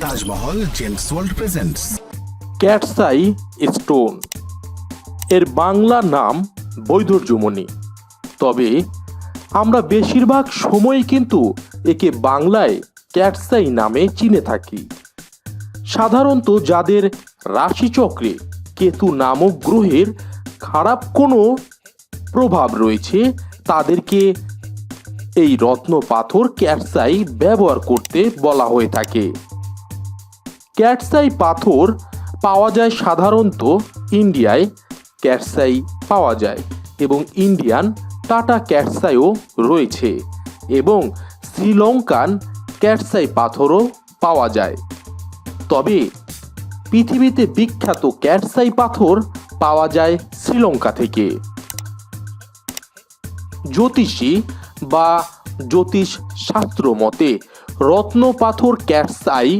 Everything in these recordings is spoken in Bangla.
Taj Mahal gems world presents. Cat's eye stone. এর বাংলা নাম বৈধর্যমণি। তবে আমরা বেশিরভাগ সময় কিন্তু একে বাংলায় ক্যাটসাই নামে চিনে থাকি। সাধারণত যাদের রাশিচক্রে কেতু নামক গ্রহের খারাপ কোনো প্রভাব রয়েছে, তাদেরকে এই রত্ন পাথর ক্যাটসাই ব্যবহার করতে বলা হয়ে থাকে। ক্যাটসাই পাথর পাওয়া যায় সাধারণত ইন্ডিয়ায়, ক্যাটসাই পাওয়া যায় এবং ইন্ডিয়ান টাটা ক্যাটসাইও রয়েছে এবং শ্রীলঙ্কান ক্যাটসাই পাথরও পাওয়া যায়। তবে পৃথিবীতে বিখ্যাত ক্যাটসাই পাথর পাওয়া যায় শ্রীলঙ্কা থেকে। জ্যোতিষী বা জ্যোতিষ শাস্ত্র মতে রত্ন পাথর ক্যাটসাই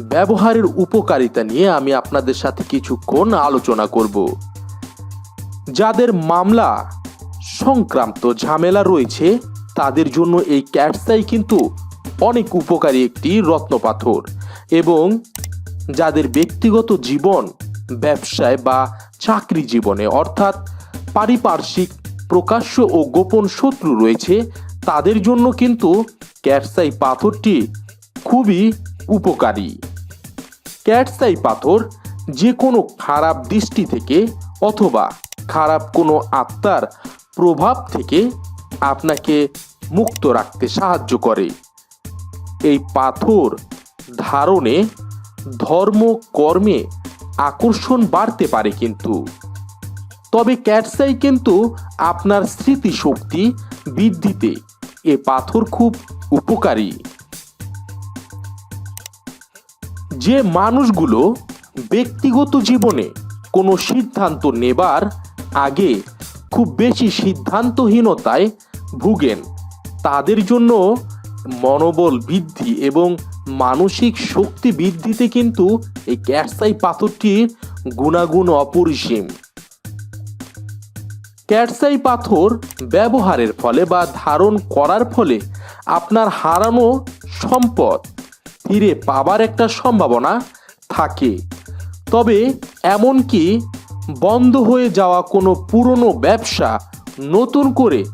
ব্যবহারের উপকারিতা নিয়ে আমি আপনাদের সাথে কিছুক্ষণ আলোচনা করব। যাদের মামলা, সংক্রান্ত ঝামেলা রয়েছে, তাদের জন্য এই ক্যাটসাই কিন্তু অনেক উপকারী একটি রত্ন পাথর এবং যাদের ব্যক্তিগত জীবন, ব্যবসায় বা চাকরি জীবনে, অর্থাৎ পারিপার্শ্বিক প্রকাশ্য ও গোপন শত্রু রয়েছে, তাদের জন্য কিন্তু ক্যাটসাই পাথরটি খুবই উপকারী। ক্যাটসাই পাথর যে কোনো খারাপ দৃষ্টি থেকে অথবা খারাপ কোনো আত্মার প্রভাব থেকে আপনাকে মুক্ত রাখতে সাহায্য করে। এই পাথর ধারণে ধর্ম কর্মে আকর্ষণ বাড়তে পারে কিন্তু। তবে ক্যাটসাই কিন্তু আপনার স্মৃতিশক্তি বৃদ্ধিতে এ পাথর খুব উপকারী। যে মানুষগুলো ব্যক্তিগত জীবনে কোনো সিদ্ধান্ত নেবার আগে খুব বেশি সিদ্ধান্তহীনতায় ভুগেন, তাদের জন্য মনোবল বৃদ্ধি এবং মানসিক শক্তি বৃদ্ধিতে কিন্তু এই ক্যাটসাই পাথরটির গুণাগুণ অপরিসীম। ক্যাটসাই পাথর ব্যবহারের ফলে বা ধারণ করার ফলে আপনার হারানো সম্পদ ফিরে পাবার একটা সম্ভাবনা থাকে। তবে এমনকি বন্ধ হয়ে যাওয়া কোনো পুরনো ব্যবসা নতুন করে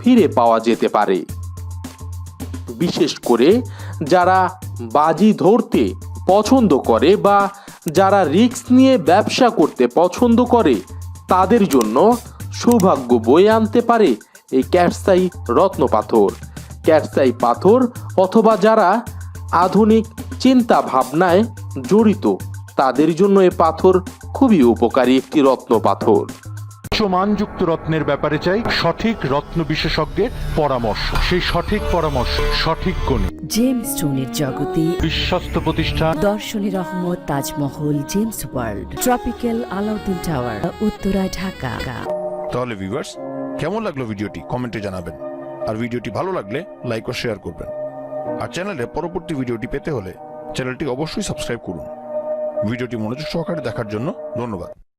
ফিরে পাওয়া যেতে পারে? বিশেষ করে যারা বাজি ধরতে পছন্দ করে বা যারা রিস্ক নিয়ে ব্যবসা করতে পছন্দ করে, তাদের জন্য সৌভাগ্য বয়ে আনতে পারে এই ক্যাটসাই রত্ন পাথর ক্যাটসাই পাথর অথবা যারা আধুনিক চিন্তা ভাবনায় জড়িত। তাদের জন্য এ পাথর খুবই উপকারী একটি রত্ন পাথর। উচ্চমানযুক্ত রত্নের ব্যাপারে চাই সঠিক রত্ন বিশেষজ্ঞের পরামর্শ। সেই সঠিক পরামর্শ সঠিক গণিত জেমস স্টোনের জগতে বিশ্বস্ত প্রতিষ্ঠান। দর্শনী Rahmat Taj Mahal gems world. Tropical Alauddin tower Uttara Dhaka. তাহলে ভিউয়ার্স কেমন লাগল ভিডিওটি? কমেন্টে জানাবেন। আর ভিডিওটি ভালো লাগলে লাইক ও শেয়ার করবেন। আর চ্যানেলে পরবর্তী ভিডিওটি পেতে হলে চ্যানেলটি অবশ্যই সাবস্ক্রাইব করুন। ভিডিওটি মনোযোগ সহকারে দেখার জন্য ধন্যবাদ।